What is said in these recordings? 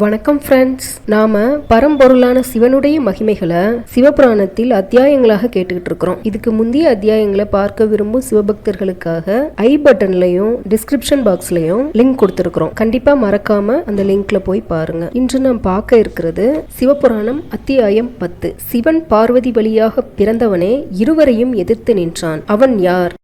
வணக்கம் ஃப்ரெண்ட்ஸ் நாம பரம்பொருளான சிவனுடைய மகிமைகளை சிவபுராணத்தில் அத்தியாயங்களாக கேட்டுக்கிட்டு இருக்கிறோம். இதுக்கு முந்தைய அத்தியாயங்களை பார்க்க விரும்பும் சிவபக்தர்களுக்காக ஐ பட்டன்லயும் டிஸ்கிரிப்ஷன் பாக்ஸ்லயும் லிங்க் கொடுத்துருக்கிறோம். கண்டிப்பா மறக்காம அந்த லிங்க்ல போய் பாருங்க. இன்று நாம் பார்க்க இருக்கிறது சிவபுராணம் அத்தியாயம் பத்து. சிவன் பார்வதி வழியாக பிறந்தவனே இருவரையும் எதிர்த்து நின்றான். அவன் யார்?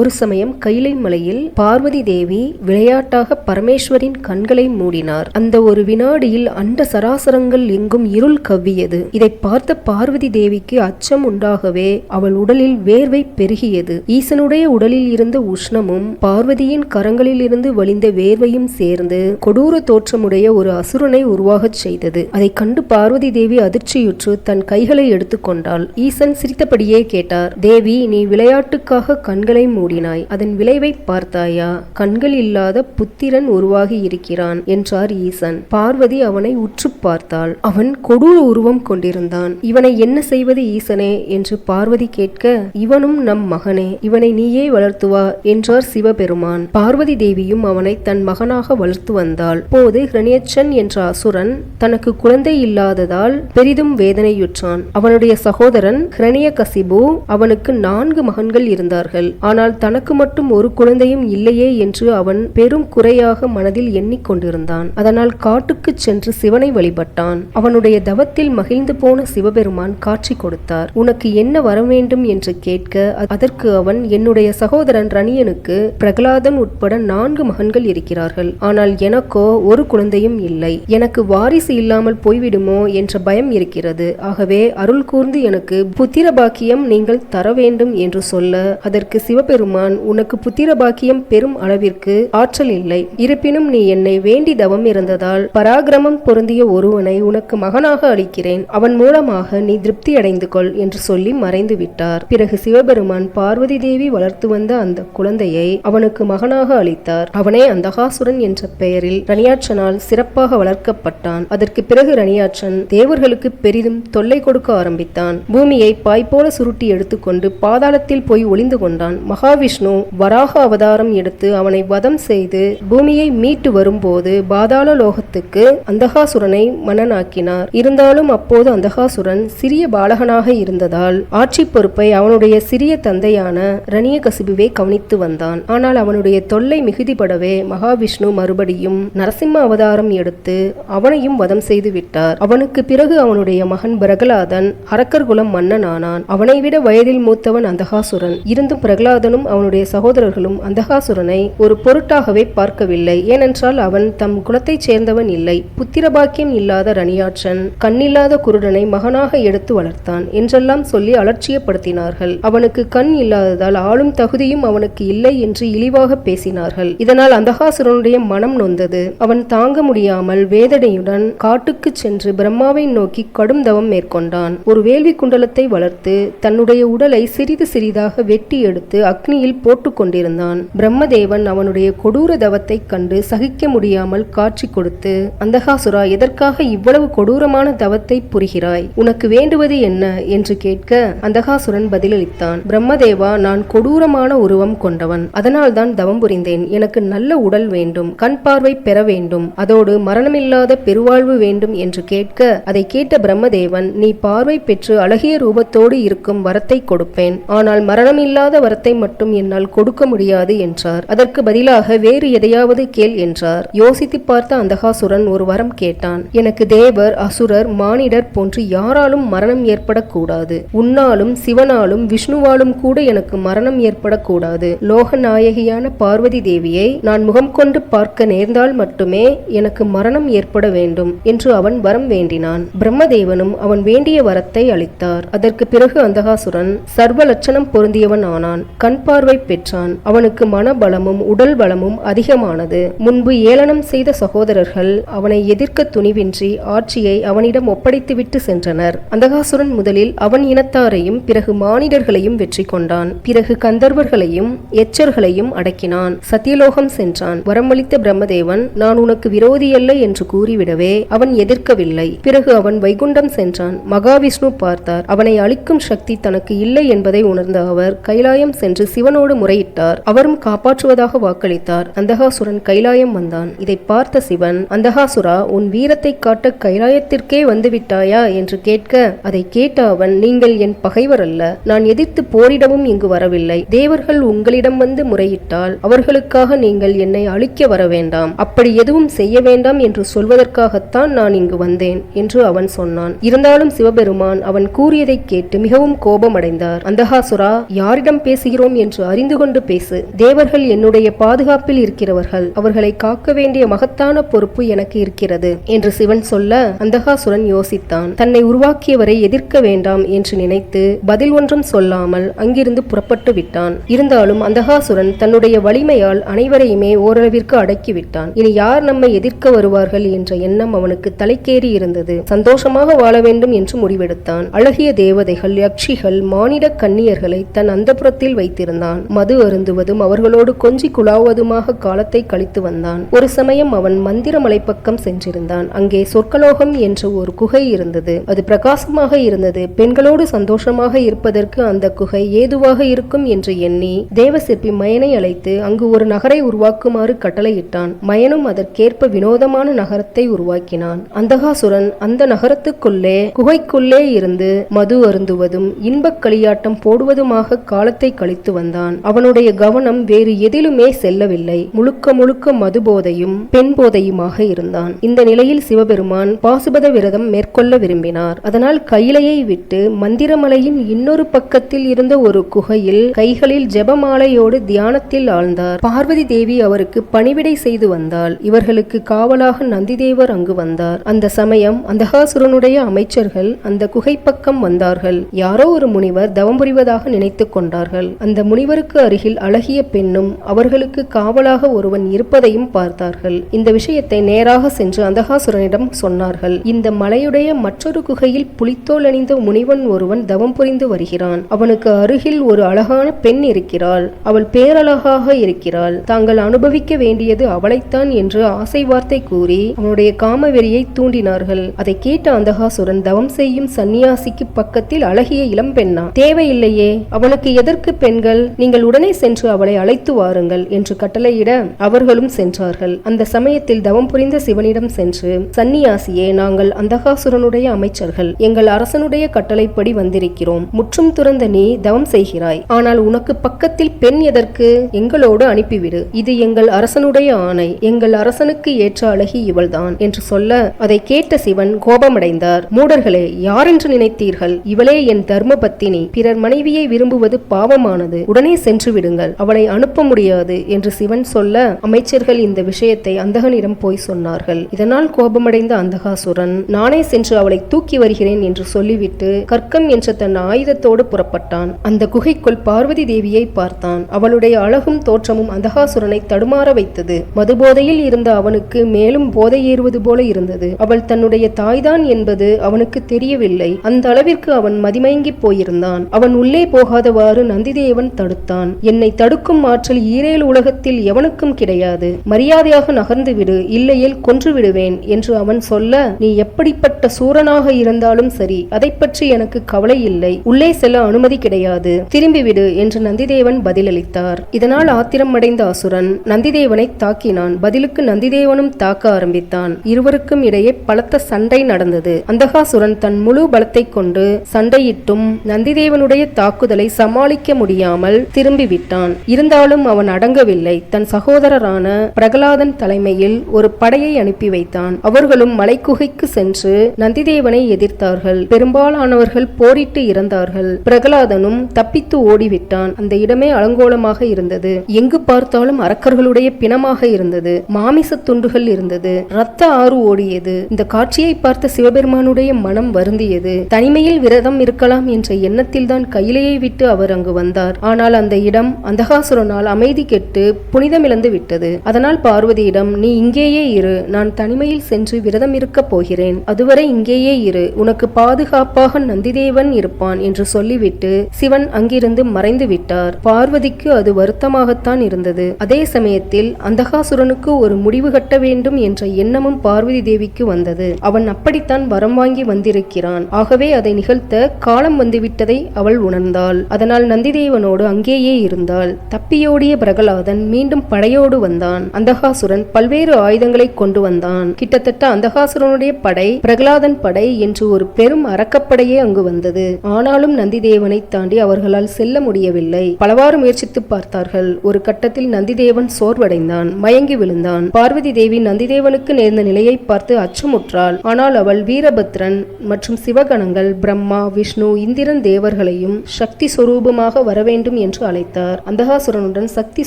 ஒரு சமயம் கைலை மலையில் பார்வதி தேவி விளையாட்டாக பரமேஸ்வரின் கண்களை மூடினார். அந்த ஒரு வினாடியில் அண்ட சராசரங்கள் எங்கும் இருள் கவ்வியது. இதை பார்த்த பார்வதி தேவிக்கு அச்சம் உண்டாகவே அவள் உடலில் வேர்வை பெருகியது. ஈசனுடைய உடலில் இருந்த உஷ்ணமும் பார்வதியின் கரங்களில் இருந்து வழிந்த வேர்வையும் சேர்ந்து கொடூர தோற்றமுடைய ஒரு அசுரனை உருவாகச் செய்தது. அதை கண்டு பார்வதி தேவி அதிர்ச்சியுற்று தன் கைகளை எடுத்துக்கொண்டாள் ஈசன் சிரித்தபடியே கேட்டார் தேவி நீ விளையாட்டுக்காக கண்களை மூடினாய். அதன் விளைவை பார்த்தாயா? கண்கள் இல்லாத புத்திரன் உருவாகி இருக்கிறான் என்றார் ஈசன். பார்வதி அவனை உற்று பார்த்தாள். அவன் கொடூர உருவம் கொண்டிருந்தான். இவனை என்ன செய்வது ஈசனே? என்று பார்வதி கேட்க இவனும் நம் மகனே இவனை நீயே வளர்த்துவா என்றார் சிவபெருமான். பார்வதி தேவியும் அவனை தன் மகனாக வளர்த்து வந்தாள். போது ஹிரணியச்சன் என்ற அசுரன் தனக்கு குழந்தை இல்லாததால் பெரிதும் வேதனையுற்றான். அவனுடைய சகோதரன் ஹிரணியகசிபு அவனுக்கு நான்கு மகன்கள் இருந்தார்கள். ஆனால் தனக்கு மட்டும் ஒரு குழந்தையும் இல்லையே என்று அவன் பெரும் குறையாக மனதில் எண்ணிக்கொண்டிருந்தான் அதனால் காட்டுக்குச் சென்று சிவனை வழிபட்டான். அவனுடைய தவத்தில் மகிழ்ந்து போன சிவபெருமான் காட்சி கொடுத்தார். உனக்கு என்ன வர வேண்டும்? என்று கேட்க அதற்கு அவன் என்னுடைய சகோதரன் ரணியனுக்கு பிரகலாதன் உட்பட நான்கு மகன்கள் இருக்கிறார்கள். ஆனால் எனக்கோ ஒரு குழந்தையும் இல்லை. எனக்கு வாரிசு இல்லாமல் போய்விடுமோ? என்ற பயம் இருக்கிறது. ஆகவே அருள் கூர்ந்து எனக்கு புத்திர பாக்கியம் நீங்கள் தர வேண்டும் என்று சொல்ல அதற்கு சிவபெருமான் பெருமான் உனக்கு புத்திர பாக்கியம் பெரும் அளவிற்கு ஆற்றல் இல்லை. இருப்பினும் நீ என்னை வேண்டி தவம் இருந்ததால் பராக்கிரமம் பொருந்திய ஒருவனை உனக்கு மகனாக அளிக்கிறேன். அவன் மூலமாக நீ திருப்தி அடைந்து கொள் என்று சொல்லி மறைந்து விட்டார். பிறகு சிவபெருமான் பார்வதி தேவி வளர்த்து வந்த அந்த குழந்தையை அவனுக்கு மகனாக அளித்தார். அவனே அந்தகாசுரன் என்ற பெயரில் ரணியாற்றனால் சிறப்பாக வளர்க்கப்பட்டான். அதற்கு பிறகு ரணியாற்றன் தேவர்களுக்கு பெரிதும் தொல்லை கொடுக்க ஆரம்பித்தான். பூமியை பாய்போல சுருட்டி எடுத்துக்கொண்டு பாதாளத்தில் போய் ஒளிந்து கொண்டான். மகா மகாவிஷ்ணு வராக அவதாரம் எடுத்து அவனை வதம் செய்து பூமியை மீட்டு வரும்போது பாதாள லோகத்துக்கு அந்தகாசுரனை மன்னனாக்கினார். இருந்தாலும் அப்போது அந்தகாசுரன் சிறிய பாலகனாக இருந்ததால் ஆட்சி பொறுப்பை அவனுடைய சிறிய தந்தையான ரணியகசிபுவே கவனித்து வந்தான். ஆனால் அவனுடைய தொல்லை மிகுதிப்படவே மகாவிஷ்ணு மறுபடியும் நரசிம்ம அவதாரம் எடுத்து அவனையும் வதம் செய்து விட்டார். அவனுக்கு பிறகு அவனுடைய மகன் பிரகலாதன் அரக்கர்குலம் மன்னன் மன்னனானான். அவனை விட வயதில் மூத்தவன் அந்தகாசுரன். இருந்தும் பிரகலாதனும் அவனுடைய சகோதரர்களும் அந்தகாசுரனை ஒரு பொருட்டாகவே பார்க்கவில்லை. ஏனென்றால் அவன் தம் குலத்தைச் சேர்ந்தவன் இல்லை. புத்திரபாக்கியம் இல்லாத ரணியாற்றன் கண்ணில்லாத குருடனை மகனாக எடுத்து வளர்த்தான் என்றெல்லாம் சொல்லி அலட்சியப்படுத்தினார்கள். அவனுக்கு கண் இல்லாததால் ஆளும் தகுதியும் அவனுக்கு இல்லை என்று இழிவாக பேசினார்கள். இதனால் அந்தகாசுரனுடைய மனம் நொந்தது. அவன் தாங்க முடியாமல் வேதனையுடன் காட்டுக்கு சென்று பிரம்மாவை நோக்கி கடும் தவம் மேற்கொண்டான். ஒரு வேள்வி குண்டலத்தை வளர்த்து தன்னுடைய உடலை சிறிது சிறிதாக வெட்டி எடுத்து அக்னி அக்னியில் போட்டுக் கொண்டிருந்தான். பிரம்மதேவன் அவனுடைய கொடூர தவத்தை கண்டு சகிக்க முடியாமல் காட்சி கொடுத்து அந்தகாசுரா எதற்காக இவ்வளவு கொடூரமான தவத்தை புரிகிறாய்? உனக்கு வேண்டுவது என்ன? என்று கேட்க அந்தகாசுரன் பதிலளித்தான் பிரம்மதேவா நான் கொடூரமான உருவம் கொண்டவன். அதனால்தான் தவம் புரிந்தேன். எனக்கு நல்ல உடல் வேண்டும். கண் பார்வை பெற வேண்டும். அதோடு மரணமில்லாத பெருவாழ்வு வேண்டும் என்று கேட்க அதை கேட்ட பிரம்மதேவன் நீ பார்வை பெற்று அழகிய ரூபத்தோடு இருக்கும் வரத்தை கொடுப்பேன். ஆனால் மரணமில்லாத வரத்தை மட்டும் என்னால் கொடுக்க முடியாது என்றார். அதற்கு பதிலாக வேறு எதையாவது கேள் என்றார். யோசித்து பார்த்த அந்தகாசுரன் ஒரு வரம் கேட்டான். எனக்கு தேவர் அசுரர் மானிடர் போன்று யாராலும் மரணம் ஏற்படக்கூடாது. உன்னாலும் சிவனாலும் விஷ்ணுவாலும் கூட எனக்கு மரணம் ஏற்படக்கூடாது. லோக நாயகியான பார்வதி தேவியை நான் முகம் கொண்டு பார்க்க நேர்ந்தால் மட்டுமே எனக்கு மரணம் ஏற்பட வேண்டும் என்று அவன் வரம் வேண்டினான். பிரம்மதேவனும் அவன் வேண்டிய வரத்தை அளித்தார். அதற்கு பிறகு அந்தகாசுரன் சர்வ லட்சணம் பொருந்தியவன் ஆனான். கண் பார்வை பெற்றான். அவனுக்கு மனபலமும் உடல் பலமும் அதிகமானது. முன்பு ஏளனம் செய்த சகோதரர்கள் அவனை எதிர்க்க துணிவின்றி ஆட்சியை அவனிடம் ஒப்படைத்துவிட்டு சென்றனர். அந்தகாசுரன் முதலில் அவன் இனத்தாரையும் பிறகு மானிடர்களையும் வெற்றி கொண்டான். பிறகு கந்தர்வர்களையும் எச்சர்களையும் அடக்கினான். சத்தியலோகம் சென்றான். வரமளித்த பிரம்மதேவன் நான் உனக்கு விரோதியல்ல என்று கூறிவிடவே அவன் எதிர்க்கவில்லை. பிறகு அவன் வைகுண்டம் சென்றான். மகாவிஷ்ணு பார்த்தார். அவனை அழிக்கும் சக்தி தனக்கு இல்லை என்பதை உணர்ந்த அவர் கைலாயம் சென்று சிவ சிவனோடு முறையிட்டார். அவரும் காப்பாற்றுவதாக வாக்களித்தார். அந்தகாசுரன் கைலாயம் வந்தான். இதை பார்த்த சிவன் அந்தகாசுரா உன் வீரத்தை காட்ட கைலாயத்திற்கே வந்துவிட்டாயா? என்று கேட்க அதை கேட்ட அவன் நீங்கள் என் பகைவர் அல்ல. நான் எதிர்த்து போரிடவும் இங்கு வரவில்லை. தேவர்கள் உங்களிடம் வந்து முறையிட்டால் அவர்களுக்காக நீங்கள் என்னை அழிக்க வர வேண்டாம். அப்படி எதுவும் செய்ய வேண்டாம் என்று சொல்வதற்காகத்தான் நான் இங்கு வந்தேன் என்று அவன் சொன்னான். இருந்தாலும் சிவபெருமான் அவன் கூறியதை கேட்டு மிகவும் கோபமடைந்தார். அந்தகாசுரா யாரிடம் பேசுகிறோம் என்று அறிந்து கொண்டு பேசு. தேவர்கள் என்னுடைய பாதுகாப்பில் இருக்கிறவர்கள். அவர்களை காக்க வேண்டிய மகத்தான பொறுப்பு எனக்கு இருக்கிறது என்று சிவன் சொல்ல அந்தகாசுரன் யோசித்தான். தன்னை உருவாக்கியவரை எதிர்க்க வேண்டாம் என்று நினைத்து பதில் ஒன்றும் சொல்லாமல் அங்கிருந்து புறப்பட்டு விட்டான். இருந்தாலும் அந்தகாசுரன் தன்னுடைய வலிமையால் அனைவரையுமே ஓரளவிற்கு அடக்கிவிட்டான் இனி யார் நம்மை எதிர்க்க வருவார்கள் என்ற எண்ணம் அவனுக்கு தலைக்கேறி இருந்தது. சந்தோஷமாக வாழ வேண்டும் என்று முடிவெடுத்தான். அழகிய தேவதைகள் யக்ஷிகள் மானிட கன்னியர்களை தன் அந்தப்புறத்தில் கொண்டிருந்தான் மது அருந்துவதும் அவர்களோடு கொஞ்சி குழாவதுமாக காலத்தை கழித்து வந்தான். ஒரு சமயம் அவன் மந்திரமலை பக்கம் சென்றிருந்தான். அங்கே சொர்க்கலோகம் என்ற ஒரு குகை இருந்தது. அது பிரகாசமாக இருந்தது. பெண்களோடு சந்தோஷமாக இருப்பதற்கு அந்த குகை ஏதுவாக இருக்கும் என்று எண்ணி தேவசிற்பி மயனை அழைத்து அங்கு ஒரு நகரை உருவாக்குமாறு கட்டளையிட்டான். மயனும் அதற்கேற்ப வினோதமான நகரத்தை உருவாக்கினான். அந்தகாசுரன் அந்த நகரத்துக்குள்ளே குகைக்குள்ளே இருந்து மது அருந்துவதும் இன்பக் களியாட்டம் போடுவதுமாக காலத்தை கழித்து வந்தான். அவனுடைய கவனம் வேறு எதிலுமே செல்லவில்லை. முழுக்க முழுக்க மது போதையும் பெண் போதையுமாக இருந்தான். இந்த நிலையில் சிவபெருமான் பாசுபத விரதம் மேற்கொள்ள விரும்பினார். அதனால் கைலையை விட்டு மந்திரமலையின் இன்னொரு பக்கத்தில் இருந்த ஒரு குகையில் கைகளில் ஜெபமாலையோடு தியானத்தில் ஆழ்ந்தார். பார்வதி தேவி அவருக்கு பணிவிடை செய்து வந்தாள். இவர்களுக்கு காவலாக நந்திதேவர் அங்கு வந்தார். அந்த சமயம் அந்தகாசுரனுடைய அமைச்சர்கள் அந்த குகை பக்கம் வந்தார்கள். யாரோ ஒரு முனிவர் தவம் புரிவதாக நினைத்துக் கொண்டார்கள். அந்த முனிவருக்கு அருகில் அழகிய பெண்ணும் அவர்களுக்கு காவலாக ஒருவன் இருப்பதையும் பார்த்தார்கள். இந்த விஷயத்தை நேராக சென்று அந்தகாசுரனிடம் சொன்னார்கள். இந்த மலையுடைய மற்றொரு குகையில் புலித்தோல் அணிந்த முனிவன் ஒருவன் தவம் புரிந்து வருகிறான். அவனுக்கு அருகில் ஒரு அழகான பெண் இருக்கிறாள். அவள் பேரழகாக இருக்கிறாள். தாங்கள் அனுபவிக்க வேண்டியது அவளைத்தான் என்று ஆசை வார்த்தை கூறி அவனுடைய காமவெறியை தூண்டினார்கள். அதை கேட்ட அந்தகாசுரன் தவம் செய்யும் சந்நியாசிக்கு பக்கத்தில் அழகிய இளம்பெண்ணா தேவையில்லையே. அவனுக்கு எதற்கு பெண்கள்? நீங்கள் உடனே சென்று அவளை அழைத்து வாருங்கள் என்று கட்டளையிட அவர்களும் சென்றார்கள். அந்த சமயத்தில் தவம் புரிந்த சிவனிடம் சென்று சந்நியாசியே நாங்கள் அந்தகாசுரனுடைய அமைச்சர்கள். எங்கள் அரசனுடைய கட்டளைப்படி வந்திருக்கிறோம். முற்றும் துறந்த நீ தவம் செய்கிறாய். ஆனால் உனக்கு பக்கத்தில் பெண் எதற்கு? எங்களோடு அனுப்பிவிடு. இது எங்கள் அரசனுடைய ஆணை. எங்கள் அரசனுக்கு ஏற்ற அழகி இவள்தான் என்று சொல்ல அதை கேட்ட சிவன் கோபமடைந்தார். மூடர்களே யாரென்று நினைத்தீர்கள்? இவளே என் தர்ம பத்தினி பிறர் மனைவியை விரும்புவது பாவமானது. உடனே சென்று விடுங்கள். அவளை அனுப்ப முடியாது என்று சிவன் சொல்ல அமைச்சர்கள் இந்த விஷயத்தை அந்தகனிடம் போய் சொன்னார்கள். இதனால் கோபமடைந்த அந்தகாசுரன் நானே சென்று அவளை தூக்கி வருகிறேன் என்று சொல்லிவிட்டு கற்கம் என்ற தன் ஆயுதத்தோடு புறப்பட்டான். அந்த குகைக்குள் பார்வதி தேவியை பார்த்தான். அவளுடைய அழகும் தோற்றமும் அந்தகாசுரனை தடுமாற வைத்தது. மதுபோதையில் இருந்த அவனுக்கு மேலும் போதை ஏறுவது போல இருந்தது. அவள் தன்னுடைய தாய்தான் என்பது அவனுக்கு தெரியவில்லை. அந்த அளவிற்கு அவன் மதிமயங்கி போயிருந்தான். அவன் உள்ளே போகாதவாறு நந்திதேவன் தடுத்தான். என்னை தடுக்கும் ஆற்றல் ஈரேல் உலகத்தில் எவனுக்கும் கிடையாது. மரியாதையாக நகர்ந்து விடு இல்லையேல் கொன்று விடுவேன் என்று அவன் சொல்ல நீ எப்படிப்பட்ட சூரனாக இருந்தாலும் சரி அதை பற்றி எனக்கு கவலை இல்லை. உள்ளே செல்ல அனுமதி கிடையாது. திரும்பிவிடு என்று நந்திதேவன் பதிலளித்தார். இதனால் ஆத்திரமடைந்த அசுரன் நந்திதேவனை தாக்கினான். பதிலுக்கு நந்திதேவனும் தாக்க ஆரம்பித்தான். இருவருக்கும் இடையே பலத்த சண்டை நடந்தது. அந்தகாசுரன் தன் முழு பலத்தை கொண்டு சண்டையிட்டும் நந்திதேவனுடைய தாக்குதலை சமாளிக்க முடியாமல் திரும்பிவிட்டான். இருந்தாலும் அவன் அடங்கவில்லை. தன் சகோதரரான பிரகலாதன் தலைமையில் ஒரு படையை அனுப்பி வைத்தான். அவர்களும் மலைக்குகைக்கு சென்று நந்திதேவனை எதிர்த்தார்கள். பெரும்பாலானவர்கள் போரிட்டு இறந்தார்கள். பிரகலாதனும் தப்பித்து ஓடிவிட்டான். அந்த இடமே அலங்கோலமாக இருந்தது. எங்கு பார்த்தாலும் அரக்கர்களுடைய பிணமாக இருந்தது. மாமிச துண்டுகள் இருந்தது. ரத்த ஆறு ஓடியது. இந்த காட்சியை பார்த்த சிவபெருமானுடைய மனம் வருந்தியது. தனிமையில் விரதம் இருக்கலாம் என்ற எண்ணத்தில்தான் தான் விட்டு அவர் அங்கு வந்தார். ஆனால் அந்த இடம் அந்தகாசுரனால் அமைதி கெட்டு புனிதமிழந்து விட்டது. அதனால் பார்வதியிடம் நீ இங்கேயே இரு நான் தனிமையில் சென்று விரதம் இருக்கப் போகிறேன். அதுவரை இங்கேயே இரு உனக்கு பாதுகாப்பாக நந்திதேவன் இருப்பான் என்று சொல்லிவிட்டு சிவன் அங்கிருந்து மறைந்து விட்டார். பார்வதிக்கு அது வருத்தமாகத்தான் இருந்தது. அதே சமயத்தில் அந்தகாசுரனுக்கு ஒரு முடிவு கட்ட வேண்டும் என்ற எண்ணமும் பார்வதி தேவிக்கு வந்தது. அவன் அப்படித்தான் வரம் வாங்கி வந்திருக்கிறான். ஆகவே அதை நிகழ்த்த காலம் வந்துவிட்டதை அவள் உணர்ந்தாள். அதனால் நந்திதேவனோடு படையோடு அங்கேயே இருந்தாள். தப்பியோடிய பிரகலாதன் மீண்டும் படையோடு வந்தான். அந்தகாசுரன் பல்வேறு ஆயுதங்களை கொண்டு வந்தான். கிட்டத்தட்ட அந்தகாசுரனுடைய படை பிரகலாதன் படை என்று ஒரு பெரும் அரக்கப்படையே அங்கு வந்தது. ஆனாலும் நந்திதேவனை தாண்டி அவர்களால் செல்ல முடியவில்லை. பலவாறு முயற்சித்து பார்த்தார்கள். ஒரு கட்டத்தில் நந்திதேவன் சோர்வடைந்தான். மயங்கி விழுந்தான். பார்வதி தேவி நந்திதேவனுக்கு நேர்ந்த நிலையை பார்த்து அச்சமுற்றாள். ஆனால் அவள் வீரபத்ரன் மற்றும் சிவகணங்கள் பிரம்மா விஷ்ணு இந்திரன் தேவர்களையும் சக்தி சுரூபமாக வரவேண்டும் என்று அழைத்தார். அந்தகாசுரனுடன் சக்தி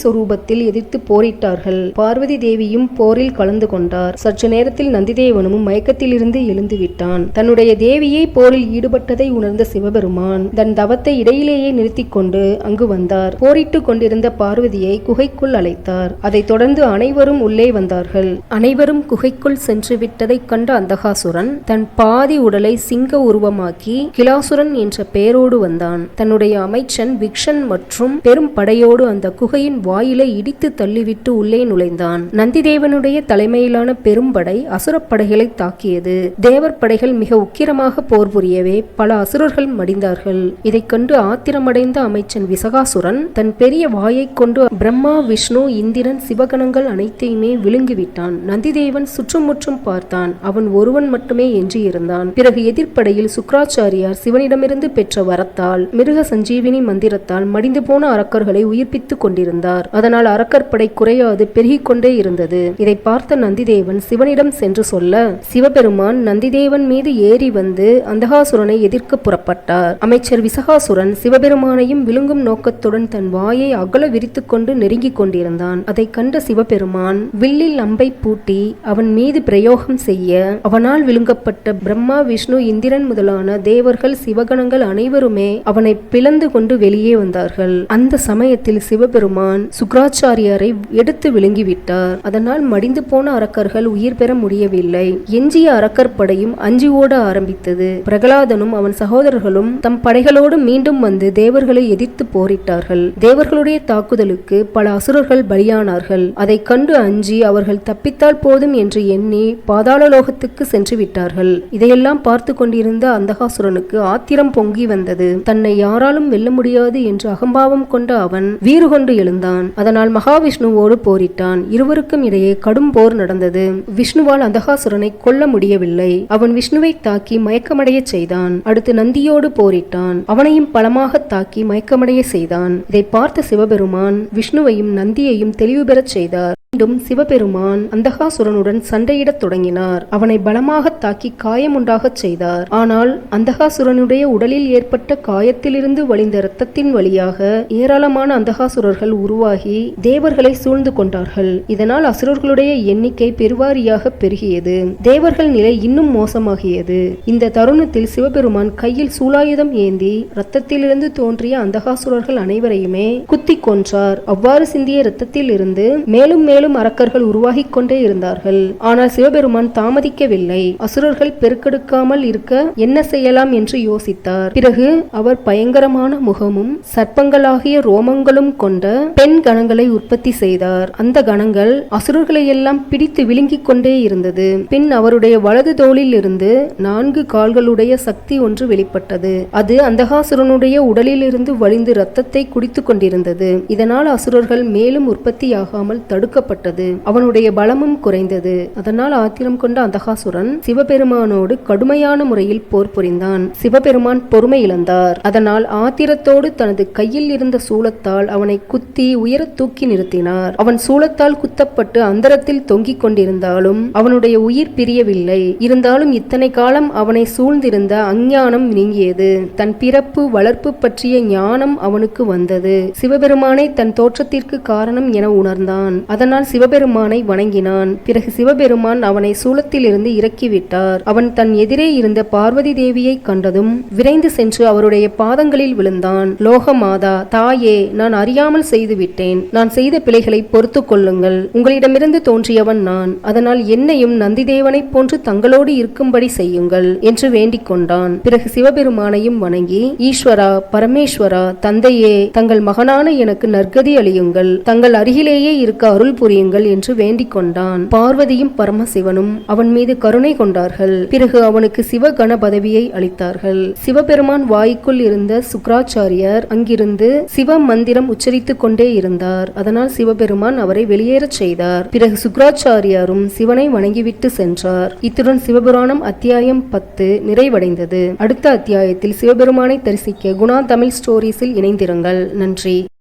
சொரூபத்தில் எதிர்த்து போரிட்டார்கள். பார்வதி தேவியும் போரில் கலந்து கொண்டார். சற்று நேரத்தில் நந்திதேவனும் மயக்கத்திலிருந்து எழுந்து விட்டான். தன்னுடைய தேவியை போரில் ஈடுபட்டதை உணர்ந்த சிவபெருமான் தன் தவத்தை இடையிலேயே நிறுத்திக் கொண்டு அங்கு வந்தார். போரிட்டுக் கொண்டிருந்த பார்வதியை குகைக்குள் அழைத்தார். அதைத் தொடர்ந்து அனைவரும் உள்ளே வந்தார்கள். அனைவரும் குகைக்குள் சென்று விட்டதைக் கண்ட அந்தகாசுரன் தன் பாதி உடலை சிங்க உருவமாக்கி கிலாசுரன் என்ற பெயரோடு வந்தான். தன்னுடைய அமைச்சன் விக்ஷன் மற்றும் பெரும் படையோடு அந்த குகையின் வாயிலை இடித்து தள்ளிவிட்டு உள்ளே நுழைந்தான். நந்திதேவனுடைய தலைமையிலான பெரும்படை அசுரப்படைகளை தாக்கியது. தேவர் படைகள் மிக உக்கிரமாக போர் புரியவே பல அசுரர்கள் மடிந்தார்கள். இதைக் கண்டு ஆத்திரமடைந்த அமைச்சன் விசகாசுரன் தன் பெரிய வாயைக் கொண்டு பிரம்மா விஷ்ணு இந்திரன் சிவகணங்கள் அனைத்தையுமே விழுங்கிவிட்டான். நந்திதேவன் சுற்றுமுற்றும் பார்த்தான். அவன் ஒருவன் மட்டுமே எஞ்சியிருந்தான். பிறகு எதிர்ப்படையில் சுக்ராச்சாரியார் சிவனிடமிருந்து பெற்ற வரத்தால் மிருக சஞ்சீவினி மந்திரத்தால் அழிந்து போன அரக்கர்களை உயிர்ப்பித்துக் கொண்டிருந்தார். அதனால் அரக்கர் படை குறையாது பெருகிக் கொண்டே இருந்தது. இதை பார்த்த நந்திதேவன் சிவனிடம் சென்று சொல்ல சிவபெருமான் நந்திதேவன் மீது ஏறி வந்து அந்தகாசுரனை எதிர்க்க புறப்பட்டார். அமைச்சர் விசகாசுரன் சிவபெருமானையும் விழுங்கும் நோக்கத்துடன் தன் வாயை அகல விரித்துக் கொண்டு நெருங்கிக் கொண்டிருந்தான். அதை கண்ட சிவபெருமான் வில்லில் அம்பை பூட்டி அவன் மீது பிரயோகம் செய்ய அவனால் விழுங்கப்பட்ட பிரம்மா விஷ்ணு இந்திரன் முதலான தேவர்கள் சிவகணங்கள் அனைவருமே அவனை பிளந்து கொண்டு வெளியே வந்தார்கள். அந்த சமயத்தில் சிவபெருமான் சுக்ராச்சாரியரை எடுத்து விழுங்கிவிட்டார். அதனால் மடிந்து போன அரக்கர்கள் உயிர் பெற முடியவில்லை. எஞ்சிய அரக்கர் படையும் அஞ்சி ஓட ஆரம்பித்தது. பிரகலாதனும் அவன் சகோதரர்களும் தம் படைகளோடு மீண்டும் வந்து தேவர்களை எதிர்த்து போரிட்டார்கள். தேவர்களுடைய தாக்குதலுக்கு பல அசுரர்கள் பலியானார்கள். அதைக் கண்டு அஞ்சி அவர்கள் தப்பித்தால் போதும் என்று எண்ணி பாதாள லோகத்துக்கு சென்று விட்டார்கள் இதையெல்லாம் பார்த்து கொண்டிருந்த அந்தகாசுரனுக்கு ஆத்திரம் பொங்கி வந்தது. தன்னை யாராலும் வெல்ல முடியாது என்று அகம்பாவம் கொண்ட அவன் வீறு கொண்டு எழுந்தான். அதனால் மகாவிஷ்ணுவோடு போரிட்டான். இருவருக்கும் இடையே கடும் போர் நடந்தது. விஷ்ணுவால் அந்தகாசுரனை கொல்ல முடியவில்லை. அவன் விஷ்ணுவை தாக்கி மயக்கமடையச் செய்தான். அடுத்து நந்தியோடு போரிட்டான். அவனையும் பலமாக தாக்கி மயக்கமடைய செய்தான். இதை பார்த்த சிவபெருமான் விஷ்ணுவையும் நந்தியையும் தெளிவு பெறச் செய்தார். மீண்டும் சிவபெருமான் அந்தகாசுரனுடன் சண்டையிடத் தொடங்கினார். அவனை பலமாக தாக்கி காயமுண்டாகச் செய்தார். ஆனால் அந்தகாசுரனுடைய உடலில் ஏற்பட்ட காயத்திலிருந்து வழிந்த இரத்தத்தின் வழியாக ஏராளமான அந்தகாசுரர்கள் உருவாகி தேவர்களை சூழ்ந்து கொண்டார்கள். இதனால் அசுரர்களுடைய எண்ணிக்கை பெருவாரியாக பெருகியது. தேவர்கள் நிலை இன்னும் மோசமாகியது. இந்த தருணத்தில் சிவபெருமான் கையில் சூலாயுதம் ஏந்தி இரத்தத்திலிருந்து தோன்றிய அந்தகாசுரர்கள் அனைவரையுமே குத்தி கொன்றார். அவ்வாறு சிந்திய இரத்தத்தில் இருந்து மேலும் மேலும் அரக்கர்கள் உருவாகிக் கொண்டே இருந்தார்கள். ஆனால் சிவபெருமான் தாமதிக்கவில்லை. அசுரர்கள் பெருக்கெடுக்காமல் இருக்க என்ன செய்யலாம் என்று யோசித்தார். பிறகு அவர் பயங்கரமான முகமும் சர்ப்பங்களாகிய ரோமங்களும் கொண்ட பெண் கணங்களை உற்பத்தி செய்தார். அந்த கணங்கள் அசுரர்களை எல்லாம் பிடித்து விழுங்கிக் கொண்டே இருந்தது. பின் அவருடைய வலது தோளில் இருந்து நான்கு கால்களுடைய சக்தி ஒன்று வெளிப்பட்டது. அது அந்தகாசுரனுடைய உடலிலிருந்து வழிந்து ரத்தத்தை குடித்துக் கொண்டிருந்தது. இதனால் அசுரர்கள் மேலும் உற்பத்தியாகாமல் தடுக்கப்பட்டது அவனுடைய பலமும் குறைந்தது. அதனால் ஆத்திரம் கொண்ட அந்தகாசுரன் சிவபெருமானோடு கடுமையான முறையில் போர் புரிந்தான். சிவபெருமான் பொறுமை இழந்தார். அதனால் ஆத்திரத்தோடு தனது கையில் இருந்த சூளத்தால் அவனை குத்தி உயர தூக்கி நிறுத்தினார். அவன் சூலத்தால் குத்தப்பட்டு அந்தரத்தில் தொங்கிக் கொண்டிருந்தாலும் அவனுடைய உயிர் பிரியவில்லை. இருந்தாலும் இத்தனை காலம் அவனை சூழ்ந்திருந்த அஞ்ஞானம் நீங்கியது. தன் பிறப்பு வளர்ப்பு பற்றிய ஞானம் அவனுக்கு வந்தது. சிவபெருமானை தன் தோற்றத்திற்கு காரணம் என உணர்ந்தான். அதனால் சிவபெருமானை வணங்கினான். பிறகு சிவபெருமான் அவனை சூலத்திலிருந்து இறக்கிவிட்டார். அவன் தன் எதிரே இருந்த பார்வதி தேவியை கண்டதும் விரைந்து சென்று அவருடைய பாதங்களில் விழுந்தான். லோகமாதா தாயே நான் அறியாமல் செய்துவிட்டேன். நான் செய்த பிழைகளை பொறுத்து கொள்ளுங்கள். உங்களிடமிருந்து தோன்றியவன் நான். அதனால் என்னையும் நந்திதேவனைப் போன்று தங்களோடு இருக்கும்படி செய்யுங்கள் என்று வேண்டிக் கொண்டான். பிறகு சிவபெருமானையும் வணங்கி ஈஸ்வரா பரமேஸ்வரா தந்தையே தங்கள் மகனான எனக்கு நற்கதி அழியுங்கள் தங்கள் அருகிலேயே இருக்க அருள் புரியுங்கள் என்று வேண்டிக் கொண்டான். பார்வதியும் பரமசிவனும் அவன் மீது கருணை கொண்டார்கள். பிறகு அவனுக்கு சிவகண பதவியை அளித்தார்கள். சிவபெருமான் வாய்க்குள் இருந்த சுக்ராச்சாரியார் அங்கிருந்து சிவ மந்திரம் உச்சரித்துக் கொண்டே இருந்தார். அதனால் சிவபெருமான் அவரை வெளியேறச் செய்தார். பிறகு சுக்ராச்சாரியாரும் சிவனை வணங்கிவிட்டு சென்றார். இத்துடன் சிவபுராணம் அத்தியாயம் பத்து நிறைவடைந்தது. அடுத்த அத்தியாயத்தில் சிவபெருமானை தரிசிக்க குணா தமிழ் ஸ்டோரிஸில் இணைந்திருங்கள். நன்றி.